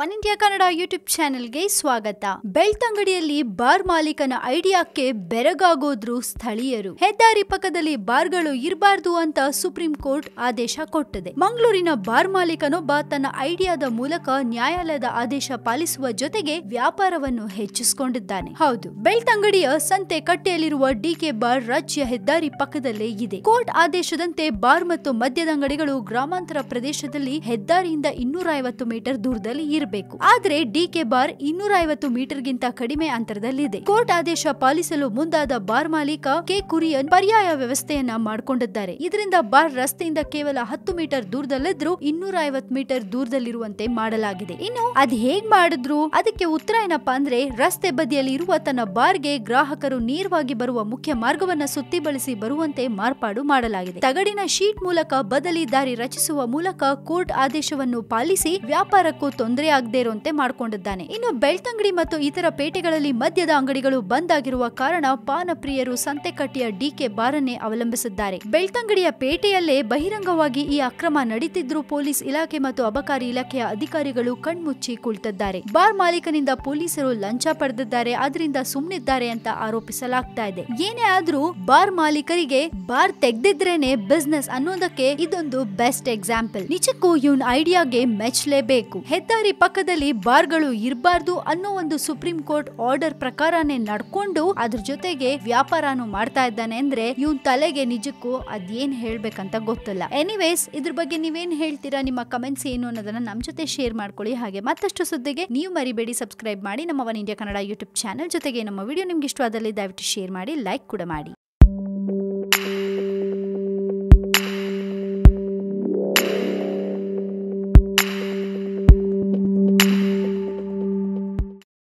One India Kannada YouTube ಚಾನೆಲ್ಗೆ ಸ್ವಾಗತ. ಬೆಳ್ತಂಗಡಿಯಲ್ಲಿ bar ಮಾಲೀಕನ ಐಡಿಯಾಕ್ಕೆ ಬೆರಗಾಗೋದ್ರು ಸ್ಥಳೀಯರು. ಹೆದ್ದಾರಿ ಪಕ್ಕದಲ್ಲಿ ಬಾರ್ಗಳು ಇರಬಾರ್ದು ಅಂತ ಸುಪ್ರೀಂ ಕೋರ್ಟ್ ಆದೇಶ ಕೊಟ್ಟಿದೆ. ಮಂಗಳೂರಿನ ಬಾರ್ ಮಾಲೀಕನೊಬ್ಬ ತನ್ನ ಐಡಿಯಾದ ಮೂಲಕ ನ್ಯಾಯಾಲಯದ ಆದೇಶ ಪಾಲಿಸುವ ಜೊತೆಗೆ ವ್ಯಾಪಾರವನ್ನು ಹೆಚ್ಚಿಸಿಕೊಂಡಿದ್ದಾನೆ. ಹೌದು ಬೆಳ್ತಂಗಡಿಯ ಸಂತೆ ಕಟ್ಟೆಯಲ್ಲಿರುವ ಡಿಕೆ ಬಾರ್ ರಾಜ್ಯ ಹೆದ್ದಾರಿ ಪಕ್ಕದಲ್ಲೇ ಇದೆ. ಕೋರ್ಟ್ ಆದೇಶದಂತೆ ಬಾರ್ ಮತ್ತು ಮದ್ಯದ ಅಂಗಡಿಗಳು ಗ್ರಾಮಾಂತರ ಪ್ರದೇಶದಲ್ಲಿ ಹೆದ್ದಾರಿಯಿಂದ ಇನ್ನೂರ ಐವತ್ತು ಮೀಟರ್ ದೂರದಲ್ಲಿ ಇರಬೇಕು ಆದ್ರೆ ಡಿಕೆ ಬಾರ್ ಇನ್ನೂರ ಐವತ್ತು ಮೀಟರ್ಗಿಂತ ಕಡಿಮೆ ಅಂತರದಲ್ಲಿದೆ. ಕೋರ್ಟ್ ಆದೇಶ ಪಾಲಿಸಲು ಮುಂದಾದ ಬಾರ್ ಮಾಲೀಕ ಕೆ ಕುರಿಯನ್ ಪರ್ಯಾಯ ವ್ಯವಸ್ಥೆಯನ್ನ ಮಾಡಿಕೊಂಡಿದ್ದಾರೆ. ಇದರಿಂದ ಬಾರ್ ರಸ್ತೆಯಿಂದ ಕೇವಲ ಹತ್ತು ಮೀಟರ್ ದೂರದಲ್ಲಿದ್ರು ಇನ್ನೂರ ಐವತ್ತು ಮೀಟರ್ ದೂರದಲ್ಲಿರುವಂತೆ ಮಾಡಲಾಗಿದೆ. ಇನ್ನು ಅದ್ ಹೇಗ್ ಮಾಡಿದ್ರು? ಅದಕ್ಕೆ ಉತ್ತರ ಏನಪ್ಪಾ ಅಂದ್ರೆ ರಸ್ತೆ ಬದಿಯಲ್ಲಿ ಇರುವ ತನ್ನ ಬಾರ್ಗೆ ಗ್ರಾಹಕರು ನೇರವಾಗಿ ಬರುವ ಮುಖ್ಯ ಮಾರ್ಗವನ್ನ ಸುತ್ತಿ ಬಳಸಿ ಬರುವಂತೆ ಮಾರ್ಪಾಡು ಮಾಡಲಾಗಿದೆ. ತಗಡಿನ ಶೀಟ್ ಮೂಲಕ ಬದಲಿ ದಾರಿ ರಚಿಸುವ ಮೂಲಕ ಕೋರ್ಟ್ ಆದೇಶವನ್ನು ಪಾಲಿಸಿ ವ್ಯಾಪಾರಕ್ಕೂ ತೊಂದರೆ ಆಗದೆ ಇರುವಂತೆ ಮಾಡಿಕೊಂಡಿದ್ದಾನೆ. ಇನ್ನು ಬೆಳ್ತಂಗಡಿ ಮತ್ತು ಇತರ ಪೇಟೆಗಳಲ್ಲಿ ಮದ್ಯದ ಅಂಗಡಿಗಳು ಬಂದ್ ಆಗಿರುವ ಕಾರಣ ಪಾನ ಪ್ರಿಯರು ಸಂತೆಕಟ್ಟಿಯ ಡಿಕೆ ಬಾರನ್ನೇ ಅವಲಂಬಿಸಿದ್ದಾರೆ. ಬೆಳ್ತಂಗಡಿಯ ಪೇಟೆಯಲ್ಲೇ ಬಹಿರಂಗವಾಗಿ ಈ ಅಕ್ರಮ ನಡೀತಿದ್ರು ಪೊಲೀಸ್ ಇಲಾಖೆ ಮತ್ತು ಅಬಕಾರಿ ಇಲಾಖೆಯ ಅಧಿಕಾರಿಗಳು ಕಣ್ಮುಚ್ಚಿ ಕುಳಿತಿದ್ದಾರೆ. ಬಾರ್ ಮಾಲೀಕನಿಂದ ಪೊಲೀಸರು ಲಂಚ ಪಡೆದಿದ್ದಾರೆ. ಅದರಿಂದ ಸುಮ್ಮನಿದ್ದಾರೆ ಅಂತ ಆರೋಪಿಸಲಾಗ್ತಾ ಇದೆ. ಏನೇ ಆದ್ರೂ ಬಾರ್ ಮಾಲೀಕರಿಗೆ ಬಾರ್ ತೆಗ್ದಿದ್ರೇನೆ ಬಿಸ್ನೆಸ್ ಅನ್ನೋದಕ್ಕೆ ಇದೊಂದು ಬೆಸ್ಟ್ ಎಕ್ಸಾಂಪಲ್ ನಿಜಕ್ಕೂ ಇವನ್ ಐಡಿಯಾಗೆ ಮೆಚ್ಚಲೇಬೇಕು ಹೆದ್ದಾರಿ ಪಕ್ಕದಲ್ಲಿ ಬಾರ್ಗಳು ಇರಬಾರ್ದು ಅನ್ನೋ ಒಂದು ಸುಪ್ರೀಂ ಕೋರ್ಟ್ ಆರ್ಡರ್ ಪ್ರಕಾರನೇ ನಡ್ಕೊಂಡು ಅದ್ರ ಜೊತೆಗೆ ವ್ಯಾಪಾರನು ಮಾಡ್ತಾ ಇದ್ದಾನೆ ಅಂದ್ರೆ ಇವನ್ ತಲೆಗೆ ನಿಜಕ್ಕೂ ಅದೇನ್ ಹೇಳ್ಬೇಕಂತ ಗೊತ್ತಿಲ್ಲ. ಎನಿವೇಸ್ ಇದ್ರ ಬಗ್ಗೆ ನೀವೇನ್ ಹೇಳ್ತೀರಾ? ನಿಮ್ಮ ಕಮೆಂಟ್ಸ್ ಏನು ಅನ್ನೋದನ್ನ ನಮ್ ಜೊತೆ ಶೇರ್ ಮಾಡ್ಕೊಳ್ಳಿ. ಹಾಗೆ ಮತ್ತಷ್ಟು ಸುದ್ದಿಗೆ ನೀವು ಮರಿಬೇಡಿ. ಸಬ್ಸ್ಕ್ರೈಬ್ ಮಾಡಿ ನಮ್ಮ one India Kannada YouTube channel ಜೊತೆಗೆ ನಮ್ಮ ವಿಡಿಯೋ ನಿಮ್ಗೆ ಇಷ್ಟವಾದಲ್ಲಿ ದಯವಿಟ್ಟು ಶೇರ್ ಮಾಡಿ ಲೈಕ್ ಕೂಡ ಮಾಡಿ.